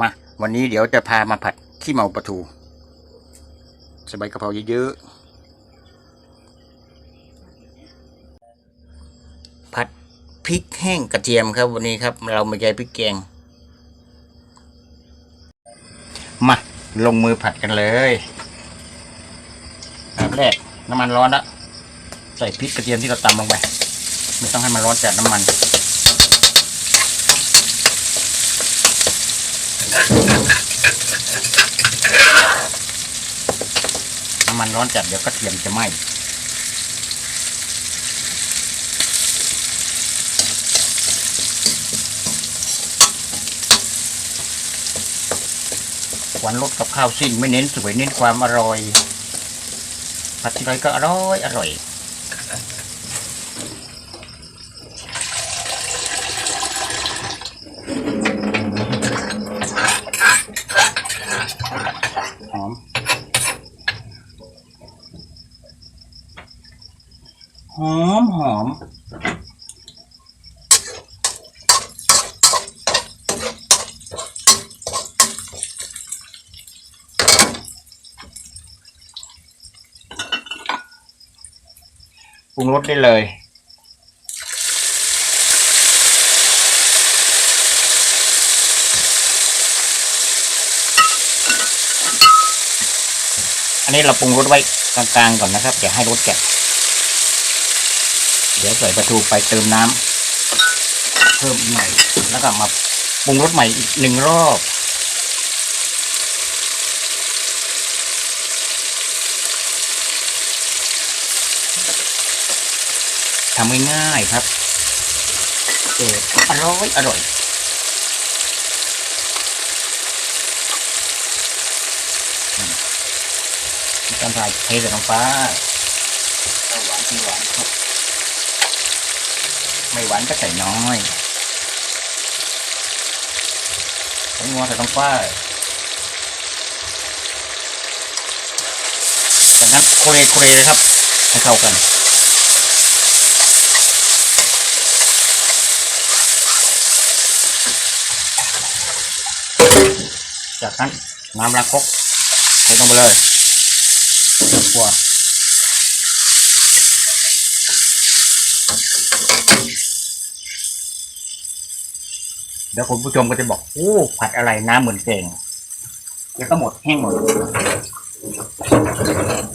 มา วันนี้เดี๋ยวจะพามาผัดขี้เมาปลาทูใส่ใบกะเพราเยอะๆผัดพริกแห้งกระเทียมครับ วันนี้ครับ เราไม่ใช้พริกแกง มา ลงมือผัดกันเลยอันดับแรกน้ำมันร้อนแล้วใส่พริกกระเทียมที่เราตำลงไป ไม่ต้องให้มันร้อนจัดน้ำมัน น้ำมันร้อนจัดเดี๋ยวกระเทียมจะไหม้หวานรสกับข้าวสิ้นไม่เน้นสวยเน้นความอร่อยผัดทีไรก็อร่อยอร่อย หอมหอมปรุงรสได้เลยอันนี้เราปรุงรสไว้กลางๆก่อนนะครับอย่าให้รสแกะ เดี๋ยวใส่ปลาทูไปเติมน้ำเพิ่มใหม่อยแล้วก็มาปรุงรสใหม่อีกหนึ่งรอบทำง่ายๆครับเอออร่อยอร่อยการถ่ายเทใส่ลงไปเอาหวานที่หวานครับ ไม่หวานก็ใส่น้อยใส่งัวใส่ลงไปจากนั้นโคเรโคเรเลยครับให้เข้ากันจากนั้นน้ำล้างคกใส่ลงไปเลยกลัว เดี๋ยวคุณผู้ชมก็จะบอก โอ้ ผัดอะไรน้ำเหมือนเก่งเดี๋ยวก็หมดแห้งหมดอืม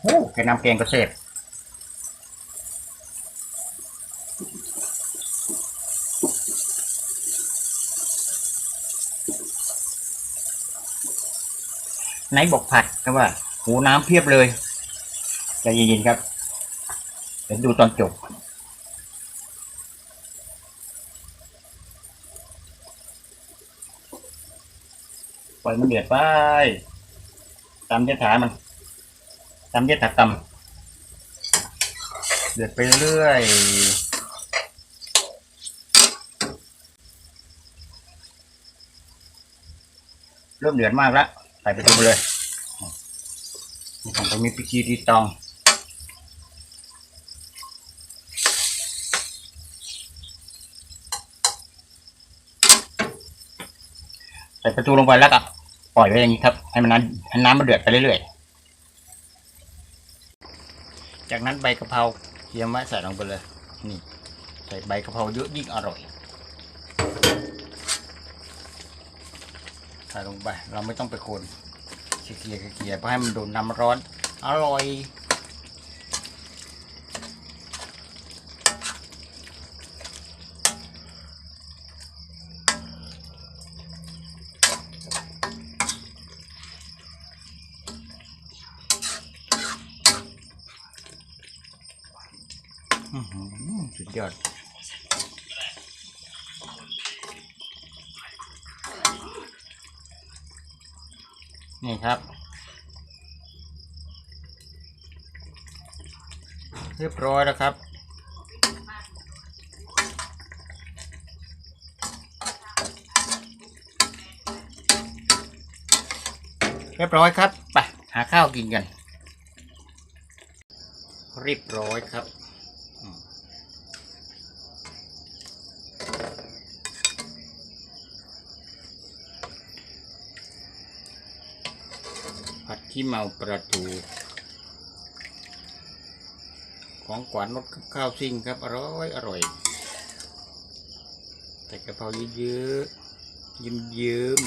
โอ้แค่น้ำแกงก็เสร็จไหนบอกผัดก็ว่าหูน้ำเพียบเลยใจเย็นๆครับ เดี๋ยวดูตอนจบปล่อยมันเดือดไป ตามยถามัน ตำเย็ดถักตำเดือดไปเรื่อยเริ่มเดือดมากแล้วใส่ไปดูไปเลยของผมมีพิกีดีตองใส่ประตูลงไปแล้วก็ปล่อยไว้อย่างนี้ครับ ให้มันน้ำให้น้ำมันเดือดไปเรื่อยๆ จากนั้นใบกะเพราเยี่ยมไว้ใส่ลงไปเลยนี่ใส่ใบกะเพราเยอะยิ่งอร่อยใส่ลงไป เราไม่ต้องไปคนเกลี่ยวเกลี่ยๆเพื่อให้มันโดนน้ำร้อน อร่อย สุดยอดนี่ครับ เรียบร้อยแล้วครับ เรียบร้อยครับไปหาข้าวกินกัน เรียบร้อยครับ ผัดขี้เมาประตู ของกวานรสข้าวซิ่งครับ อร่อยอร่อย แต่กะเพราเยอะๆยิ้มยิ้มๆ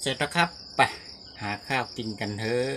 เสร็จแล้วครับ หาข้าวกินกันเถอะ